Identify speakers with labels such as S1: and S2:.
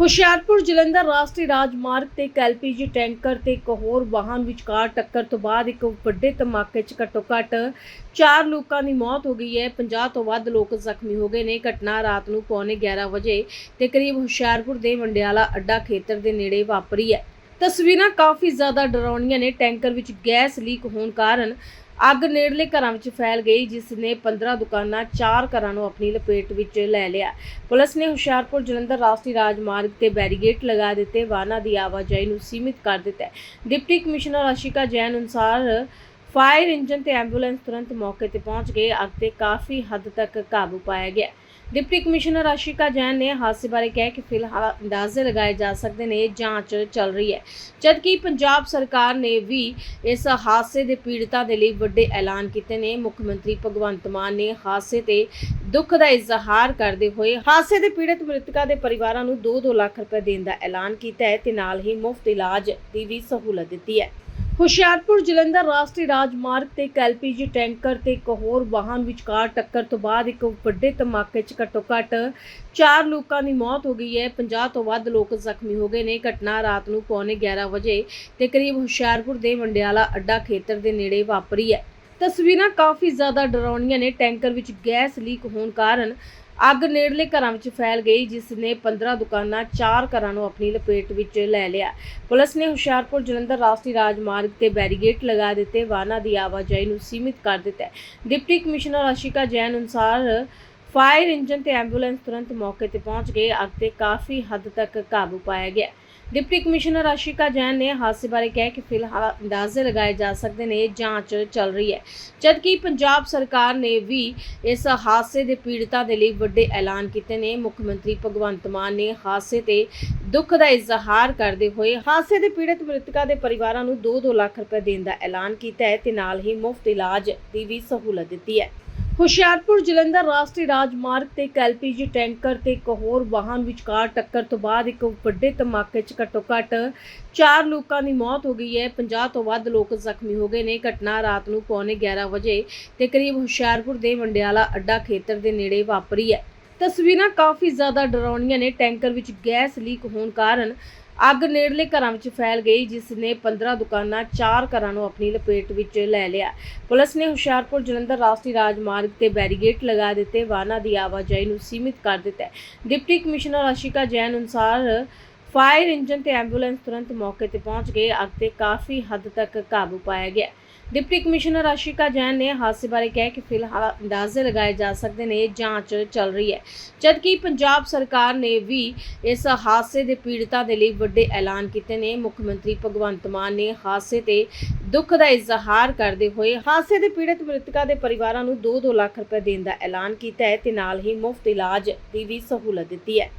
S1: ਹੁਸ਼ਿਆਰਪੁਰ ਜਲੰਧਰ ਰਾਸ਼ਟਰੀ ਰਾਜਮਾਰਗ ਤੇ ਇੱਕ ਐਲਪੀਜੀ ਟੈਂਕਰ ਤੇ ਇੱਕ ਹੋਰ ਵਾਹਨ ਵਿਚਕਾਰ ਟੱਕਰ ਤੋਂ ਬਾਅਦ ਇੱਕ ਵੱਡੇ ਧਮਾਕੇ 'ਚ ਘੱਟੋ-ਘੱਟ 4 ਲੋਕਾਂ ਦੀ ਮੌਤ ਹੋ ਗਈ ਹੈ। 50 ਤੋਂ ਵੱਧ ਲੋਕ ਜ਼ਖਮੀ ਹੋ ਗਏ ਨੇ। ਘਟਨਾ ਰਾਤ ਨੂੰ ਪੌਣੇ 11 ਵਜੇ ਤੇ ਕਰੀਬ ਹੁਸ਼ਿਆਰਪੁਰ ਦੇ ਮੰਡਿਆਲਾ ਅੱਡਾ ਖੇਤਰ ਦੇ ਨੇੜੇ ਵਾਪਰੀ ਹੈ। ਤਸਵੀਰਾਂ ਕਾਫੀ ਜ਼ਿਆਦਾ ਡਰਾਉਣੀਆਂ ਨੇ। ਟੈਂਕਰ ਵਿੱਚ ਗੈਸ ਲੀਕ ਹੋਣ ਕਾਰਨ ਅੱਗ ਨੇੜਲੇ ਘਰਾਂ ਵਿੱਚ ਫੈਲ ਗਈ, ਜਿਸ ਨੇ 15 ਦੁਕਾਨਾਂ 4 ਘਰਾਂ ਨੂੰ ਆਪਣੀ ਲਪੇਟ ਵਿੱਚ ਲੈ ਲਿਆ। ਪੁਲਿਸ ਨੇ ਹੁਸ਼ਿਆਰਪੁਰ ਜਲੰਧਰ ਰਾਸ਼ਟਰੀ ਰਾਜਮਾਰਗ ਤੇ ਬੈਰੀਗੇਟ ਲਗਾ ਦਿੱਤੇ ਵਾਹਨਾਂ ਦੀ ਆਵਾਜਾਈ ਨੂੰ ਸੀਮਿਤ ਕਰ ਦਿੱਤਾ ਡਿਪਟੀ ਕਮਿਸ਼ਨਰ ਆਸ਼ਿਕਾ ਜੈਨ ਅਨੁਸਾਰ ਫਾਇਰ ਇੰਜਨ ਤੇ ਐਂਬੂਲੈਂਸ ਤੁਰੰਤ ਮੌਕੇ ਤੇ ਪਹੁੰਚ ਗਏ। ਅੱਗ ਤੇ ਕਾਫੀ ਹੱਦ ਤੱਕ ਕਾਬੂ ਪਾਇਆ ਗਿਆ। ਡਿਪਟੀ ਕਮਿਸ਼ਨਰ ਆਸ਼ਿਕਾ ਜੈਨ ਨੇ ਹਾਦਸੇ ਬਾਰੇ ਕਿਹਾ ਕਿ ਫਿਲਹਾਲ ਅੰਦਾਜ਼ੇ ਲਗਾਏ ਜਾ ਸਕਦੇ ਨੇ, ਜਾਂਚ ਚੱਲ ਰਹੀ ਹੈ। ਜਦਕਿ ਪੰਜਾਬ ਸਰਕਾਰ ਨੇ ਵੀ ਇਸ ਹਾਦਸੇ ਦੇ ਪੀੜਤਾਂ ਦੇ ਲਈ ਵੱਡੇ ਐਲਾਨ ਕੀਤੇ ਨੇ, ਮੁੱਖ ਮੰਤਰੀ ਭਗਵੰਤ ਮਾਨ ਨੇ ਹਾਦਸੇ ਤੇ ਦੁੱਖ ਦਾ ਇਜ਼ਹਾਰ ਕਰਦੇ ਹੋਏ ਹਾਦਸੇ ਦੇ ਪੀੜਤ ਮ੍ਰਿਤਕਾਂ ਦੇ ਪਰਿਵਾਰਾਂ ਨੂੰ 2-2 ਲੱਖ ਰੁਪਏ ਦੇਣ ਦਾ ਐਲਾਨ ਕੀਤਾ ਹੈ ਤੇ ਨਾਲ ਹੀ ਮੁਫਤ ਇਲਾਜ ਦੀ ਵੀ ਸਹੂਲਤ ਦਿੱਤੀ ਹੈ। ਹੁਸ਼ਿਆਰਪੁਰ ਜਲੰਧਰ ਰਾਸ਼ਟਰੀ ਰਾਜਮਾਰਗ ਤੇ ਇੱਕ ਐਲਪੀਜੀ ਟੈਂਕਰ ਤੇ ਇੱਕ ਹੋਰ ਵਾਹਨ ਵਿਚਕਾਰ ਟੱਕਰ ਤੋਂ ਬਾਅਦ ਇੱਕ ਵੱਡੇ ਧਮਾਕੇ 'ਚ ਘੱਟੋ-ਘੱਟ 4 ਲੋਕਾਂ ਦੀ ਮੌਤ ਹੋ ਗਈ ਹੈ। 50 ਤੋਂ ਵੱਧ ਲੋਕ ਜ਼ਖਮੀ ਹੋ ਗਏ ਨੇ। ਘਟਨਾ ਰਾਤ ਨੂੰ ਪੌਣੇ 11 ਵਜੇ ਤੇ ਕਰੀਬ ਹੁਸ਼ਿਆਰਪੁਰ ਦੇ ਮੰਡਿਆਲਾ ਅੱਡਾ ਖੇਤਰ ਦੇ ਨੇੜੇ ਵਾਪਰੀ ਹੈ। ਤਸਵੀਰਾਂ ਕਾਫੀ ਜ਼ਿਆਦਾ ਡਰਾਉਣੀਆਂ ਨੇ। ਟੈਂਕਰ ਵਿੱਚ ਗੈਸ ਲੀਕ ਹੋਣ ਕਾਰਨ ਅੱਗ ਨੇੜਲੇ ਘਰਾਂ ਵਿੱਚ ਫੈਲ ਗਈ, ਜਿਸ ਨੇ 15 ਦੁਕਾਨਾਂ 4 ਘਰਾਂ ਨੂੰ ਆਪਣੀ ਲਪੇਟ ਵਿੱਚ ਲੈ ਲਿਆ। ਪੁਲਿਸ ਨੇ ਹੁਸ਼ਿਆਰਪੁਰ ਜਲੰਧਰ ਰਾਸ਼ਟਰੀ ਰਾਜਮਾਰਗ ਤੇ ਬੈਰੀਗੇਟ ਲਗਾ ਦਿੱਤੇ। ਵਾਹਨਾਂ ਦੀ ਆਵਾਜਾਈ ਨੂੰ ਸੀਮਿਤ ਕਰ ਦਿੱਤਾ ਡਿਪਟੀ ਕਮਿਸ਼ਨਰ ਆਸ਼ਿਕਾ ਜੈਨ ਅਨੁਸਾਰ ਫਾਇਰ ਇੰਜਨ ਤੇ ਐਂਬੂਲੈਂਸ ਤੁਰੰਤ ਮੌਕੇ ਤੇ ਪਹੁੰਚ ਗਏ। ਅੱਗ ਤੇ ਕਾਫੀ ਹੱਦ ਤੱਕ ਕਾਬੂ ਪਾਇਆ ਗਿਆ। ਡਿਪਟੀ ਕਮਿਸ਼ਨਰ ਆਸ਼ਿਕਾ ਜੈਨ ਨੇ ਹਾਦਸੇ ਬਾਰੇ ਕਿਹਾ ਕਿ ਫਿਲਹਾਲ ਅੰਦਾਜ਼ੇ ਲਗਾਏ ਜਾ ਸਕਦੇ ਨੇ, ਜਾਂਚ ਚੱਲ ਰਹੀ ਹੈ। ਜਦਕਿ ਪੰਜਾਬ ਸਰਕਾਰ ਨੇ ਵੀ ਇਸ ਹਾਦਸੇ ਦੇ ਪੀੜਤਾਂ ਦੇ ਲਈ ਵੱਡੇ ਐਲਾਨ ਕੀਤੇ ਨੇ, ਮੁੱਖ ਮੰਤਰੀ ਭਗਵੰਤ ਮਾਨ ਨੇ ਹਾਦਸੇ ਤੇ ਦੁੱਖ ਦਾ ਇਜ਼ਹਾਰ ਕਰਦੇ ਹੋਏ ਹਾਦਸੇ ਦੇ ਪੀੜਤ ਮ੍ਰਿਤਕਾਂ ਦੇ ਪਰਿਵਾਰਾਂ ਨੂੰ 2-2 ਲੱਖ ਰੁਪਏ ਦੇਣ ਦਾ ਐਲਾਨ ਕੀਤਾ ਹੈ ਤੇ ਨਾਲ ਹੀ ਮੁਫਤ ਇਲਾਜ ਦੀ ਵੀ ਸਹੂਲਤ ਦਿੱਤੀ ਹੈ। ਹੁਸ਼ਿਆਰਪੁਰ ਜਲੰਧਰ ਰਾਸ਼ਟਰੀ ਰਾਜਮਾਰਗ ਤੇ ਇੱਕ ਐਲਪੀਜੀ ਟੈਂਕਰ ਤੇ ਇੱਕ ਹੋਰ ਵਾਹਨ ਵਿਚਕਾਰ ਟੱਕਰ ਤੋਂ ਬਾਅਦ ਇੱਕ ਵੱਡੇ ਧਮਾਕੇ 'ਚ ਘੱਟੋ-ਘੱਟ 4 ਲੋਕਾਂ ਦੀ ਮੌਤ ਹੋ ਗਈ ਹੈ। 50 ਤੋਂ ਵੱਧ ਲੋਕ ਜ਼ਖਮੀ ਹੋ ਗਏ ਨੇ। ਘਟਨਾ ਰਾਤ ਨੂੰ ਪੌਣੇ 11 ਵਜੇ ਤੇ ਕਰੀਬ ਹੁਸ਼ਿਆਰਪੁਰ ਦੇ ਵੰਡਿਆਲਾ ਅੱਡਾ ਖੇਤਰ ਦੇ ਨੇੜੇ ਵਾਪਰੀ ਹੈ। ਤਸਵੀਰਾਂ ਕਾਫੀ ਜ਼ਿਆਦਾ ਡਰਾਉਣੀਆਂ ਨੇ। ਟੈਂਕਰ ਵਿੱਚ ਗੈਸ ਲੀਕ ਹੋਣ ਕਾਰਨ ਅੱਗ ਨੇੜਲੇ ਘਰਾਂ ਵਿੱਚ ਫੈਲ ਗਈ, ਜਿਸ ਨੇ 15 ਦੁਕਾਨਾਂ 4 ਘਰਾਂ ਨੂੰ ਆਪਣੀ ਲਪੇਟ ਵਿੱਚ ਲੈ ਲਿਆ। ਪੁਲਿਸ ਨੇ ਹੁਸ਼ਿਆਰਪੁਰ ਜਲੰਧਰ ਰਾਸ਼ਟਰੀ ਰਾਜਮਾਰਗ ਤੇ ਬੈਰੀਗੇਟ ਲਗਾ ਦਿੱਤੇ ਵਾਹਨਾਂ ਦੀ ਆਵਾਜਾਈ ਨੂੰ ਸੀਮਿਤ ਕਰ ਦਿੱਤਾ ਡਿਪਟੀ ਕਮਿਸ਼ਨਰ ਆਸ਼ਿਕਾ ਜੈਨ ਅਨੁਸਾਰ ਫਾਇਰ ਇੰਜਨ ਤੇ ਐਂਬੂਲੈਂਸ ਤੁਰੰਤ ਮੌਕੇ ਤੇ ਪਹੁੰਚ ਗਏ। ਅੱਗ ਤੇ ਕਾਫੀ ਹੱਦ ਤੱਕ ਕਾਬੂ ਪਾਇਆ ਗਿਆ। ਡਿਪਟੀ ਕਮਿਸ਼ਨਰ ਆਸ਼ਿਕਾ ਜੈਨ ਨੇ ਹਾਦਸੇ ਬਾਰੇ ਕਿਹਾ ਕਿ ਫਿਲਹਾਲ ਅੰਦਾਜ਼ੇ ਲਗਾਏ ਜਾ ਸਕਦੇ ਨੇ ਜਾਂਚ ਚੱਲ ਰਹੀ ਹੈ। ਜਦਕਿ ਪੰਜਾਬ ਸਰਕਾਰ ਨੇ ਵੀ ਇਸ ਹਾਦਸੇ ਦੇ ਪੀੜਤਾਂ ਦੇ ਲਈ ਵੱਡੇ ਐਲਾਨ ਕੀਤੇ ਨੇ, ਮੁੱਖ ਮੰਤਰੀ ਭਗਵੰਤ ਮਾਨ ਨੇ ਹਾਦਸੇ ਤੇ ਦੁੱਖ ਦਾ ਇਜ਼ਹਾਰ ਕਰਦੇ ਹੋਏ ਹਾਦਸੇ ਦੇ ਪੀੜਤ ਮ੍ਰਿਤਕਾਂ ਦੇ ਪਰਿਵਾਰਾਂ ਨੂੰ 2-2 ਲੱਖ ਰੁਪਏ ਦੇਣ ਦਾ ਐਲਾਨ ਕੀਤਾ ਹੈ ਤੇ ਨਾਲ ਹੀ ਮੁਫਤ ਇਲਾਜ ਦੀ ਵੀ ਸਹੂਲਤ ਦਿੱਤੀ ਹੈ।